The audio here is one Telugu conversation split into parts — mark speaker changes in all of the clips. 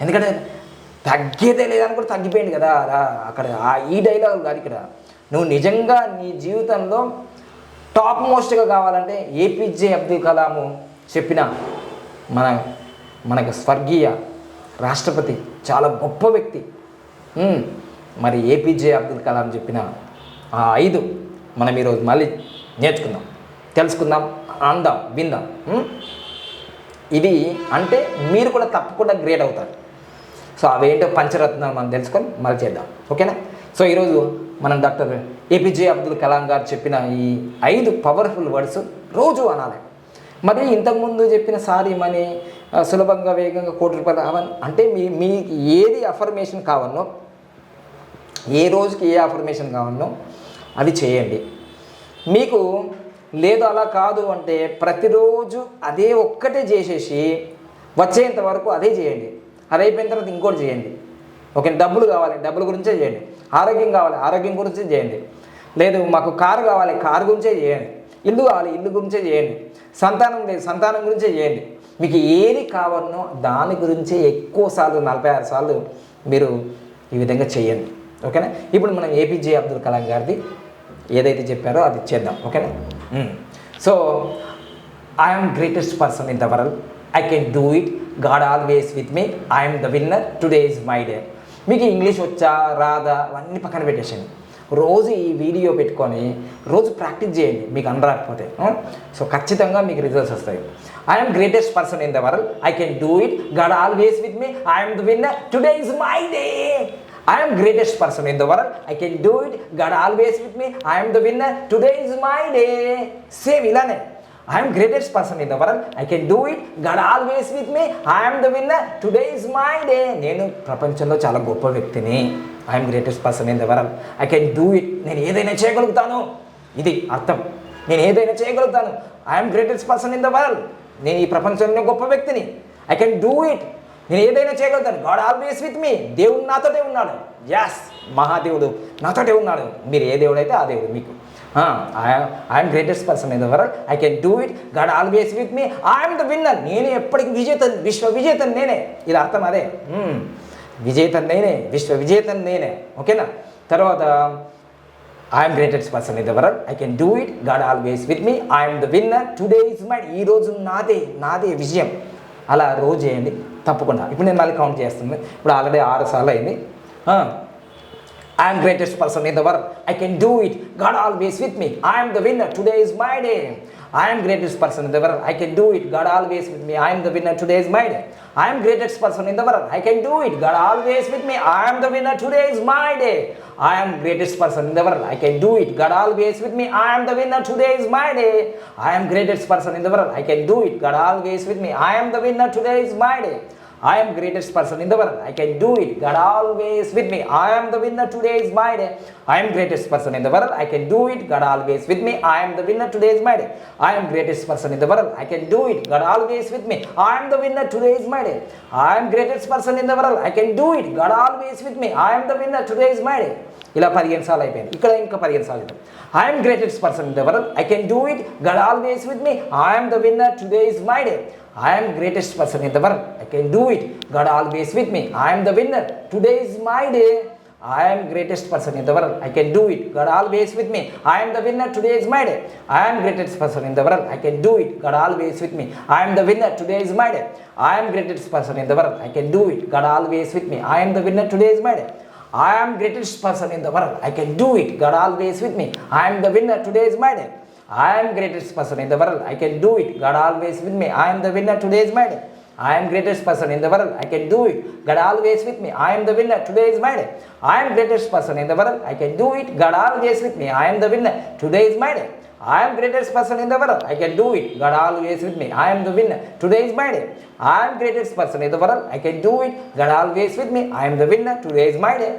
Speaker 1: ఎందుకంటే తగ్గేదే లేదని కూడా తగ్గిపోయింది కదా రా అక్కడ ఆ ఈ డైలాగ్ కాదు ఇక్కడ. నువ్వు నిజంగా నీ జీవితంలో టాప్ మోస్ట్గా కావాలంటే ఏపీజే అబ్దుల్ కలాము చెప్పిన మన మనకు స్వర్గీయ రాష్ట్రపతి చాలా గొప్ప వ్యక్తి. మరి ఏపీజే అబ్దుల్ కలాం చెప్పిన ఆ ఐదు మనం ఈరోజు మళ్ళీ నేర్చుకుందాం తెలుసుకుందాం అందాం విందాం. ఇది అంటే మీరు కూడా తప్పకుండా గ్రేట్ అవుతారు. సో అవేంటో పంచరత్నాలు మనం తెలుసుకొని మళ్ళీ చేద్దాం. ఓకేనా? సో ఈరోజు మనం డాక్టర్ ఏపీజే అబ్దుల్ కలాం గారు చెప్పిన ఈ ఐదు పవర్ఫుల్ వర్డ్స్ రోజు అనాలి. మరి ఇంతకుముందు చెప్పిన సారీ మనీ సులభంగా వేగంగా కోటి రూపాయలు అవన్నీ అంటే మీ మీకు ఏది అఫర్మేషన్ కావాలో ఏ రోజుకి ఏ అఫర్మేషన్ కావాలో అది చేయండి. మీకు లేదు అలా కాదు అంటే ప్రతిరోజు అదే ఒక్కటే చేసేసి వచ్చేంత వరకు అదే చేయండి. అది అయిపోయిన తర్వాత ఇంకోటి చేయండి. ఓకే డబ్బులు కావాలి డబ్బుల గురించే చేయండి. ఆరోగ్యం కావాలి ఆరోగ్యం గురించే చేయండి. లేదు మాకు కారు కావాలి కారు గురించే చేయండి. ఇల్లు కావాలి ఇల్లు గురించే చేయండి. సంతానం లేదు సంతానం గురించే చేయండి. మీకు ఏది కావాలనో దాని గురించే ఎక్కువ సార్లు నలభై ఆరు సార్లు మీరు ఈ విధంగా చేయండి. ఓకేనా? ఇప్పుడు మనం ఏపీజే అబ్దుల్ కలాం గారిది ఏదైతే చెప్పారో అది చేద్దాం. ఓకేనా? So I'm greatest person in the world I can do it God always with me I'm the winner today is my day మీకు ఇంగ్లీష్ వచ్చా రాదా అవన్నీ పక్కన పెట్టేసాను రోజు ఈ వీడియో పెట్టుకొని రోజు ప్రాక్టీస్ చేయండి. మీకు అనరాకపోతే సో ఖచ్చితంగా మీకు రిజల్ట్స్ వస్తాయి. I'm greatest person in the world I can do it God always with me I'm the winner today is my day I'm greatest person in the world I can do it God always with me I'm the winner today is my day same ఇలానే. I'm greatest person in the world I can do it God always with me I'm the winner today is my day నేను ప్రపంచంలో చాలా గొప్ప వ్యక్తిని. I'm greatest person in the world I can do it నేను ఏదైనా చేయగలుగుతాను. ఇది అర్థం. నేను ఏదైనా చేయగలుగుతాను. I'm greatest person in the world నేను ఈ ప్రపంచంలో గొప్ప వ్యక్తిని. ఐ కెన్ డూ ఇట్ నేను ఏదైనా చేయగలుగుతాను. గాడ్ ఆల్వేస్ విత్ మీ దేవుడు నాతోటే ఉన్నాడు. యాస్ మహాదేవుడు నాతోటే ఉన్నాడు. మీరు ఏ దేవుడు అయితే ఆ దేవుడు మీకు. I'm greatest person in the world I can do it God always with me I'm the winner నేనే ఎప్పటికీ విజేత విశ్వ విజేతను నేనే. ఇది అర్థం అదే. Hmm. విజేత విజేతను నేనే విశ్వ విజేతను నేనే. ఓకేనా తర్వాత I'm greatest person in the world I can do it God always with me I'm the winner today is my ఈ రోజు నాదే నాదే విజయం. అలా రోజు చేయండి. తప్పకుండా. ఇప్పుడు నేను మళ్ళీ కౌంట్ చేస్తుంది ఇప్పుడు ఆల్రెడీ ఆరు సార్లు అయింది. I am greatest person in the world. I can do it. God always with me. I am the winner. Today is my day. I am greatest person in the world. I can do it. God always with me. I am the winner. Today is my day. I am greatest person in the world. I can do it. God always with me. I am the winner. Today is my day. I am greatest person in the world. I can do it. God always with me. I am the winner. Today is my day. I am greatest person in the world. I can do it. God always with me. I am the winner. Today is my day. I'm greatest person in the world I can do it God always with me I'm the winner today is my day I'm greatest person in the world I can do it God always with me I'm the winner today is my day I'm greatest person in the world I can do it God always with me I'm the winner today is my day I'm greatest person in the world I can do it God always with me I'm the winner today is my day ఇలా పదిహేను సార్లు అయిపోయింది ఇక్కడ ఇంకా పదిహేను సార్లు I'm greatest person in the world I can do it God always with me I'm the winner today is my day I am greatest person in the world. I can do it. God always with me. I am the winner. Today is my day. I am greatest person in the world. I can do it. God always with me. I am the winner. Today is my day. I am greatest person in the world. I can do it. God always with me. I am the winner. Today is my day. I am greatest person in the world. I can do it. God always with me. I am the winner. Today is my day. I am greatest person in the world. I can do it. God always with me. I am the winner. Today is my day. I am greatest person in the world. I can do it. God always with me. I am the winner. Today's my day. I am greatest person in the world. I can do it. God always with me. I am the winner. Today is my day. I am greatest person in the world. I can do it. God always with me. I am the winner. Today is my day. I am greatest person in the world. I can do it. God always with me. I am the winner. Today is my day. I am greatest person in the world. I can do it. God always with me. I am the winner. Today is my day.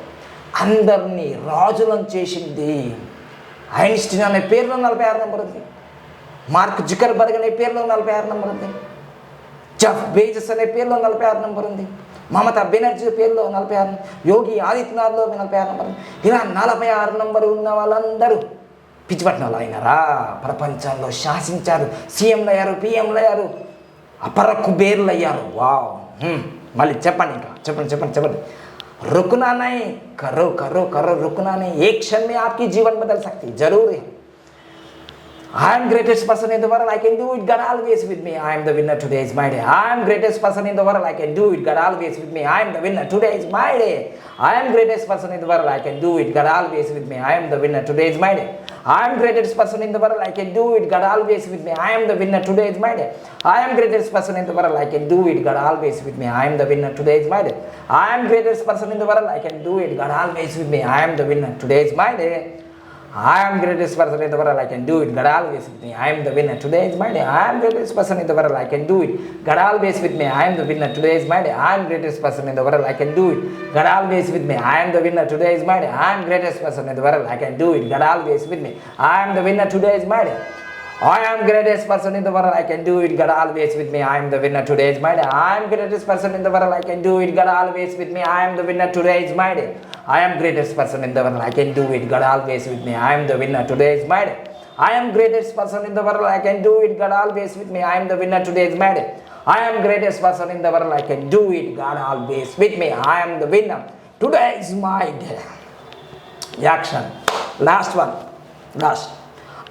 Speaker 1: అందరినీ రాజులను చేసింది ఐన్స్టీన్ అనే పేరులో నలభై ఆరు నెంబర్ ఉంది. మార్క్ జుకర్బర్గ్ అనే పేరులో నలభై ఆరు నెంబర్ ఉంది. జఫ్ బేజస్ అనే పేరులో నలభై ఆరు నెంబర్ ఉంది. మమతా బెనర్జీ పేరులో నలభై ఆరు యోగి ఆదిత్యనాథ్లో నలభై ఆరు నెంబర్ ఇలా నలభై ఆరు నెంబర్ ఉన్న వాళ్ళందరూ పిచ్చిపట్టిన వాళ్ళు అయినారా? ప్రపంచంలో శాసించారు. సీఎంలు అయ్యారు పిఎంలు అయ్యారు. అపర కుబేర్లు అయ్యారు. వావ్. మళ్ళీ చెప్పండి ఇంకా. చెప్పండి చెప్పండి చెప్పండి. रुकना नहीं, करो करो करो, रुकना नहीं। एक क्षण में आपकी जीवन बदल सकती, ज़रूर है। I am greatest person in the world. I can do it. God always with me. I am the winner. Today is my day. I am greatest person in the world. I can do it. God always with me. I am the winner. Today is my day. I am greatest person in the world. I can do it. God always with me. I am the winner. Today is my day. I am greatest person in the world. I can do it. God always with me. I am the winner. Today is my day. I am greatest person in the world. I can do it. God always with me. I am the winner. Today is my day. I am greatest person in the world. I can do it. God always with me. I am the winner. Today is my day. I am greatest person in the world. I can do it. God always with me. I am the winner. Today is my day. I am greatest person in the world. I can do it. God always with me. I am the winner. Today is my day. I am greatest person in the world. I can do it. God always with me. I am the winner. Today is my day. I am greatest person in the world. I can do it. God always with me. I am the winner. Today is my day. I am greatest person in the world. I can do it. God always with me. I am the winner. Today is my day. I am greatest person in the world. I can do it. God always with me. I am the winner. Today is my day. I am greatest person in the world. I can do it. God always with me. I am the winner. Today is my day. I am greatest person in the world. I can do it. God always with me. I am the winner. Today is my day. I am greatest person in the world. I can do it. God always with me. I am the winner. Today is my day. Action. Last one. Last.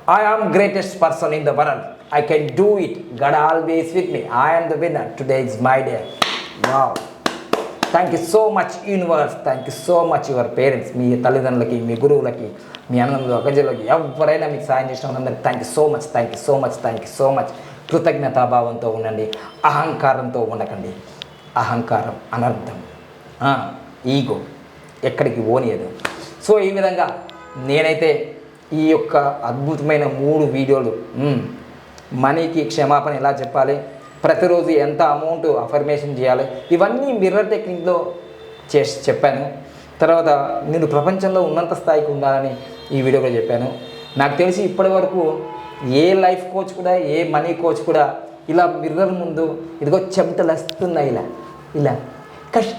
Speaker 1: I am greatest person in the world. I can do it. God always with me. I am the winner. Today is my day. Wow. Thank you so much universe thank you so much your parents మీ తల్లిదండ్రులకి మీ గురువులకి మీ అన్నంలో అక్కజలకి ఎవరైనా మీకు సాయం చేసిన వాళ్ళందరికీ thank you so much thank you so much thank you so much కృతజ్ఞతాభావంతో ఉండండి అహంకారంతో ఉండకండి. అహంకారం అనర్థం ఈగో ఎక్కడికి ఓనియదు సో ఈ విధంగా నేనైతే ఈ యొక్క అద్భుతమైన మూడు వీడియోలు మనీకి క్షమాపణ ఎలా చెప్పాలి? ప్రతిరోజు ఎంత అమౌంట్ అఫర్మేషన్ చేయాలి? ఇవన్నీ మిర్రర్ టెక్నిక్లో చేసి చెప్పాను. తర్వాత నేను ప్రపంచంలో ఉన్నంత స్థాయికి ఉండాలని ఈ వీడియోలో చెప్పాను. నాకు తెలిసి ఇప్పటి వరకు ఏ లైఫ్ కోచ్ కూడా ఏ మనీ కోచ్ కూడా ఇలా మిర్రర్ ముందు ఇదిగో చెమటలు వస్తున్నాయి ఇలా ఇలా. కష్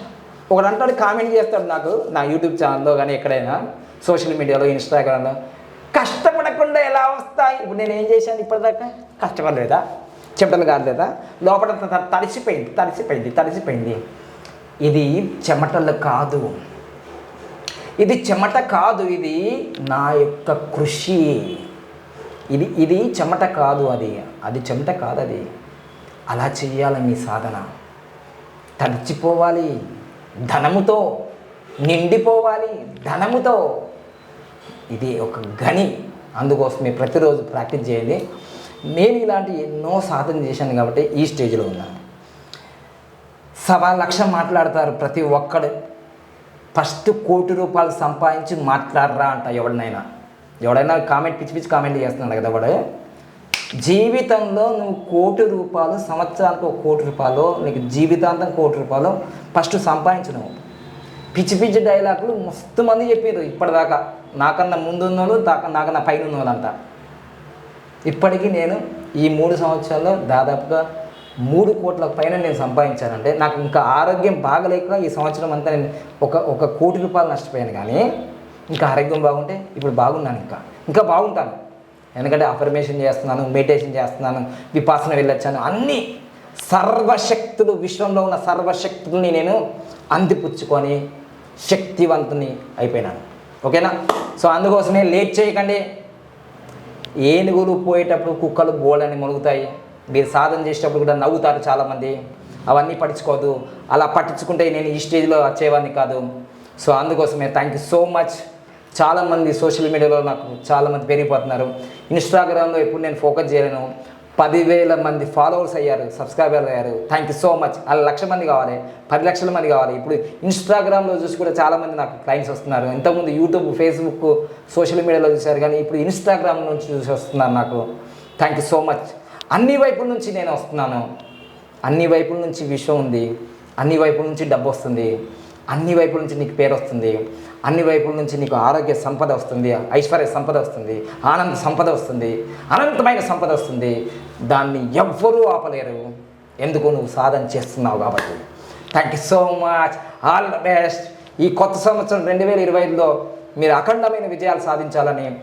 Speaker 1: ఒకడు అంటాడు కామెంట్ చేస్తాడు నాకు నా యూట్యూబ్ ఛానల్లో కానీ ఎక్కడైనా సోషల్ మీడియాలో ఇన్స్టాగ్రామ్లో. కష్టపడకుండా ఎలా వస్తాయి? ఇప్పుడు నేను ఏం చేశాను ఇప్పటిదాకా? కష్టపడలేదా? చెమటలు కాలేదా లోపల త- తడిసిపోయింది తడిసిపోయింది తడిసిపోయింది. ఇది చెమటలు కాదు. ఇది చెమట కాదు ఇది నా యొక్క కృషి. ఇది ఇది చెమట కాదు అది. అది చెమట కాదు అది. అలా చేయాలి మీ సాధన. తడిచిపోవాలి ధనముతో నిండిపోవాలి ధనముతో. ఇది ఒక గని. అందుకోసమే ప్రతిరోజు ప్రాక్టీస్ చేయండి. నేను ఇలాంటి ఎన్నో సాధన చేశాను కాబట్టి ఈ స్టేజ్లో ఉన్నాను సవా లక్ష మాట్లాడతారు ప్రతి ఒక్కడు. ఫస్ట్ కోటి రూపాయలు సంపాదించి మాట్లాడరా అంట ఎవడినైనా. ఎవడైనా కామెంట్ పిచ్చి పిచ్చి కామెంట్ చేస్తున్నాడు కదా వాడు. జీవితంలో నువ్వు కోటి రూపాయలు సంవత్సరానికి ఒక కోటి రూపాయలు నీకు జీవితాంతం కోటి రూపాయలు ఫస్ట్ సంపాదించు నువ్వు. పిచ్చి పిచ్చి డైలాగులు మస్తు మంది చెప్పారు ఇప్పటిదాకా. నాకన్నా ముందున్న వాళ్ళు దాకా నాకన్నా పైన ఉన్న వాళ్ళంతా ఇప్పటికీ నేను ఈ మూడు సంవత్సరాల్లో దాదాపుగా మూడు కోట్ల పైన నేను సంపాదించానంటే నాకు ఇంకా ఆరోగ్యం బాగలేక ఈ సంవత్సరం అంతా నేను ఒక ఒక కోటి రూపాయలు నష్టపోయాను కానీ ఇంకా ఆరోగ్యం బాగుంటే ఇప్పుడు బాగున్నాను ఇంకా. ఇంకా బాగుంటాను. ఎందుకంటే అఫర్మేషన్ చేస్తున్నాను మెడిటేషన్ చేస్తున్నాను విపాసన వెళ్ళొచ్చాను. అన్నీ సర్వశక్తులు విశ్వంలో ఉన్న సర్వశక్తుల్ని నేను అందిపుచ్చుకొని శక్తివంతుని అయిపోయినాను. ఓకేనా? సో అందుకోసమే లేట్ చేయకండి. ఏనుగులు పోయేటప్పుడు కుక్కలు బోలని మునుగుతాయి. మీరు సాధన చేసేటప్పుడు కూడా నవ్వుతారు చాలామంది. అవన్నీ పట్టించుకోదు అలా పట్టించుకుంటే నేను ఈ స్టేజ్లో వచ్చేవాడిని కాదు. సో అందుకోసమే థ్యాంక్ యూ సో మచ్ చాలామంది సోషల్ మీడియాలో నాకు చాలామంది పెరిగిపోతున్నారు ఇన్స్టాగ్రామ్లో ఎప్పుడు నేను ఫోకస్ చేయలేను. పదివేల మంది ఫాలోవర్స్ అయ్యారు సబ్స్క్రైబర్లు అయ్యారు. థ్యాంక్ యూ సో మచ్ అలా లక్ష మంది కావాలి పది లక్షల మంది కావాలి. ఇప్పుడు ఇన్స్టాగ్రామ్లో చూసి కూడా చాలామంది నాకు క్లయింట్స్ వస్తున్నారు. ఇంతకుముందు యూట్యూబ్ ఫేస్బుక్ సోషల్ మీడియాలో చూశారు కానీ ఇప్పుడు ఇన్స్టాగ్రామ్ నుంచి చూసి వస్తున్నారు నాకు. థ్యాంక్ యూ సో మచ్ అన్ని వైపుల నుంచి నేను వస్తున్నాను. అన్ని వైపుల నుంచి విషయం ఉంది. అన్ని వైపుల నుంచి డబ్బు వస్తుంది. అన్ని వైపుల నుంచి నీకు పేరు వస్తుంది. అన్ని వైపుల నుంచి నీకు ఆరోగ్య సంపద వస్తుంది. ఐశ్వర్య సంపద వస్తుంది. ఆనంద సంపద వస్తుంది. అనంతమైన సంపద వస్తుంది. దాన్ని ఎవ్వరూ ఆపలేరు. ఎందుకు నువ్వు సాధన చేస్తున్నావు కాబట్టి? Thank you so much all the best ఈ కొత్త సంవత్సరం రెండు వేల ఇరవై ఐదులో మీరు అఖండమైన విజయాలు సాధించాలని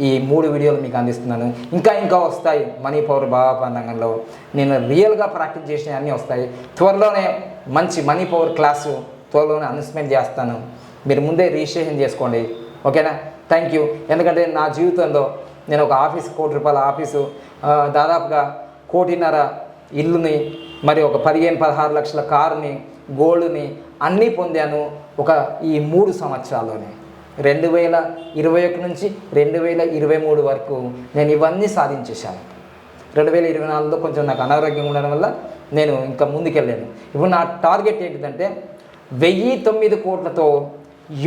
Speaker 1: ఈ మూడు వీడియోలు మీకు అందిస్తున్నాను. ఇంకా ఇంకా వస్తాయి మనీ పవర్ భావాపందంగంలో నేను రియల్గా ప్రాక్టీస్ చేసిన అన్నీ వస్తాయి. త్వరలోనే మంచి మనీ పవర్ క్లాసు త్వరలోనే అనౌన్స్మెంట్ చేస్తాను. మీరు ముందే రిజిస్ట్రేషన్ చేసుకోండి. ఓకేనా? థ్యాంక్ యూ ఎందుకంటే నా జీవితంలో నేను ఒక ఆఫీస్ కోటి రూపాయల ఆఫీసు దాదాపుగా కోటిన్నర ఇల్లుని మరి ఒక పదిహేను పదహారు లక్షల కారుని గోల్డ్ని అన్నీ పొందాను ఒక ఈ మూడు సంవత్సరాల్లోనే. రెండు వేల ఇరవై ఒకటి నుంచి రెండు వేల ఇరవై మూడు వరకు నేను ఇవన్నీ సాధించేశాను. రెండు వేల ఇరవై నాలుగులో కొంచెం నాకు అనారోగ్యం ఉండడం వల్ల నేను ఇంకా ముందుకెళ్ళాను. ఇప్పుడు నా టార్గెట్ ఏంటిదంటే వెయ్యి తొమ్మిది కోట్లతో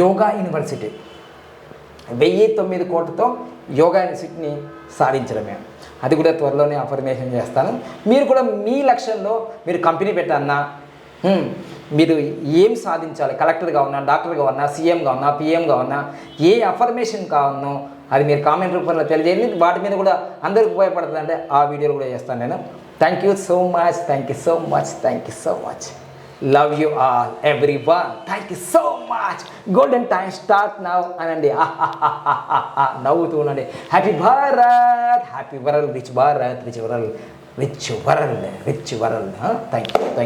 Speaker 1: యోగా యూనివర్సిటీ. వెయ్యి తొమ్మిది కోట్లతో యోగా ఇన్స్టిట్యూట్ని సాధించడమే. అది కూడా త్వరలోనే అఫర్మేషన్ చేస్తాను. మీరు కూడా మీ లక్ష్యంలో మీరు కంపెనీ పెట్టన్నా మీరు ఏం సాధించాలి? కలెక్టర్గా ఉన్నా డాక్టర్గా ఉన్నా సీఎంగా ఉన్నా పిఎంగా ఉన్నా ఏ అఫర్మేషన్ కావాలనో అది మీరు కామెంట్ రూపంలో తెలియజేయండి. వాటి మీద కూడా అందరికి ఉపయోగపడుతుందంటే ఆ వీడియోలు కూడా చేస్తాను నేను. Thank you so much thank you so much thank you so much love you all every one thank you so much golden time start now అనండి నవ్వుతూ ఉండండి happy Bharat happy world rich Bharat rich world rich world rich world thank you thank